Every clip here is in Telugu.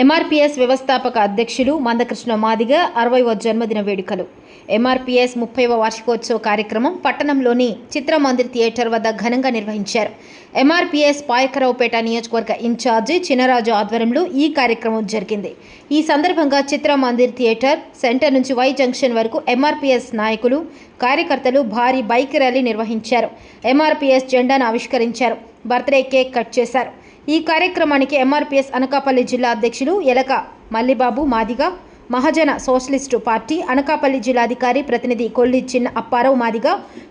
ఎంఆర్పీఎస్ వ్యవస్థాపక అధ్యక్షులు మందకృష్ణ మాదిగ అరవైవ జన్మదిన వేడుకలు. ఎంఆర్పిఎస్ ముప్పైవ వార్షికోత్సవ కార్యక్రమం పట్టణంలోని చిత్రమందిర్ థియేటర్ వద్ద ఘనంగా నిర్వహించారు. ఎంఆర్పిఎస్ పాయకరావుపేట నియోజకవర్గ ఇన్ఛార్జి చినరాజు ఆధ్వర్యంలో ఈ కార్యక్రమం జరిగింది. ఈ సందర్భంగా చిత్రమందిర్ థియేటర్ సెంటర్ నుంచి వై జంక్షన్ వరకు ఎంఆర్పిఎస్ నాయకులు కార్యకర్తలు భారీ బైక్ ర్యాలీ నిర్వహించారు. ఎంఆర్పీఎస్ జెండాను ఆవిష్కరించారు. బర్త్డే కేక్ కట్ చేశారు. ఈ కార్యక్రమానికి ఎంఆర్పీఎస్ అనకాపల్లి జిల్లా అధ్యక్షులు ఎలక మల్లిబాబు మాదిగ మహాజన సోషలిస్టు పార్టీ అనకాపల్లి జిల్లాధికారి ప్రతినిధి కొల్లి చిన్న అప్పారావు మాదిగ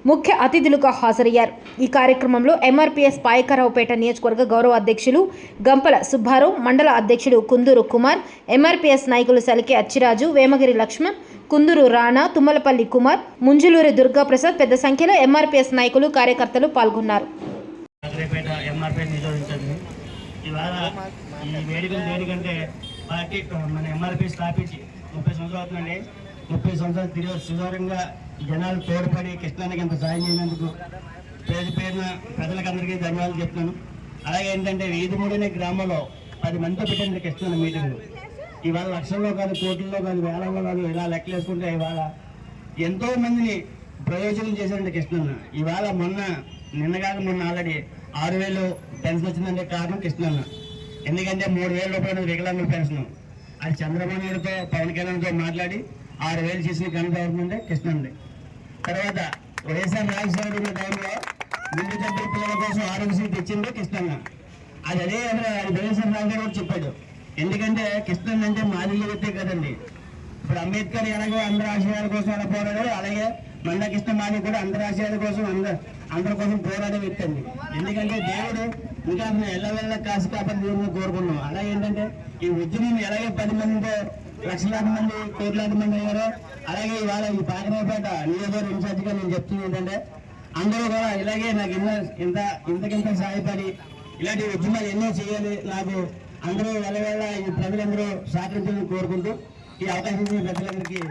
ముఖ్య అతిథులుగా హాజరయ్యారు. ఈ కార్యక్రమంలో ఎంఆర్పీఎస్ పాయకరావుపేట నియోజకవర్గ గౌరవ అధ్యక్షులు గంపల సుబ్బారావు మండల అధ్యక్షులు కుందూరు కుమార్ ఎంఆర్పీఎస్ నాయకులు సలికే అచ్చిరాజు వేమగిరి లక్ష్మణ్ కుందూరు రాణా తుమ్మలపల్లి కుమార్ ముంజులూరి దుర్గాప్రసాద్ పెద్ద సంఖ్యలో ఎంఆర్పీఎస్ నాయకులు కార్యకర్తలు పాల్గొన్నారు. ఇవాళ ఈ వేడుకలు దేనికంటే పార్టీ మన ఎంఆర్పీ స్థాపించి ముప్పై సంవత్సరాలు అవుతుందండి. ముప్పై సంవత్సరాలు తిరిగి సుదూరంగా జనాలు తోడ్పడి కృష్ణానికి ఎంత సాయం చేసినందుకు పేరు పేరున ప్రజలకందరికీ ధన్యవాదాలు చెప్తున్నాను. అలాగే ఏంటంటే వీధి మూడనే గ్రామంలో పది మందితో పెట్టింది కృష్ణ మీటింగ్. ఇవాళ లక్షల్లో కాదు కోట్లలో కాదు వేలలో కాదు ఇలా లెక్కలేసుకుంటే ఇవాళ ఎంతో మందిని ప్రయోజనం చేశారండి కృష్ణన్న ఇవాళ మొన్న నిన్న కాక మొన్న ఆల్రెడీ ఆరు వేలు పెన్షన్ వచ్చిందంటే కారణం కృష్ణన్న. ఎందుకంటే మూడు వేల రూపాయలు వికలాంగుల పెన్షన్. అది చంద్రబాబు నాయుడుతో పవన్ కళ్యాణ్తో మాట్లాడి ఆరు వేలు చేసిన ఘనత అవుతుందంటే కృష్ణంది తర్వాత వైఎస్ఆర్ రాజశేఖర ఉన్న టైంలో ముందు తగ్గిన పిల్లల కోసం ఆరోగ్యశ్రీ తెచ్చింది కృష్ణన్న. అది అదే వైఎస్ఆర్ రాజశేఖర కూడా చెప్పాడు. ఎందుకంటే కృష్ణన్ అంటే మాదిరి వ్యక్తే కదండి. ఇప్పుడు అంబేద్కర్ ఎలాగో అందరు ఆశయాల కోసం అలా పోరాడు అలాగే మండ కృష్ణ మాది కూడా అందరు ఆశయాల కోసం అందరు అందరి కోసం పోరాడే వ్యక్తి అండి ఎందుకంటే దేవుడు ఇంకా అతను ఎల్లవెల్ల కాసి కాపని దేవుడిని కోరుకున్నాం. అలాగే ఏంటంటే ఈ ఉద్యమం ఎలాగే పది మందితో లక్షలాది మంది కోట్లాది మంది అయ్యారో అలాగే ఇవాళ ఈ పాకరాపేట నియోజకవర్గ ఇన్ఛార్జిగా నేను చెప్తుంది ఏంటంటే అందరూ కూడా ఇలాగే నాకు ఇంత ఇంత ఇంతకింత సహాయపడి ఇలాంటి ఉద్యమాలు ఎన్నో చేయాలి. నాకు అందరూ వెళ్ళవేళ ఈ ప్రజలందరూ సహకరించాలని కోరుకుంటూ ఈ అవకాశం ప్రజలందరికీ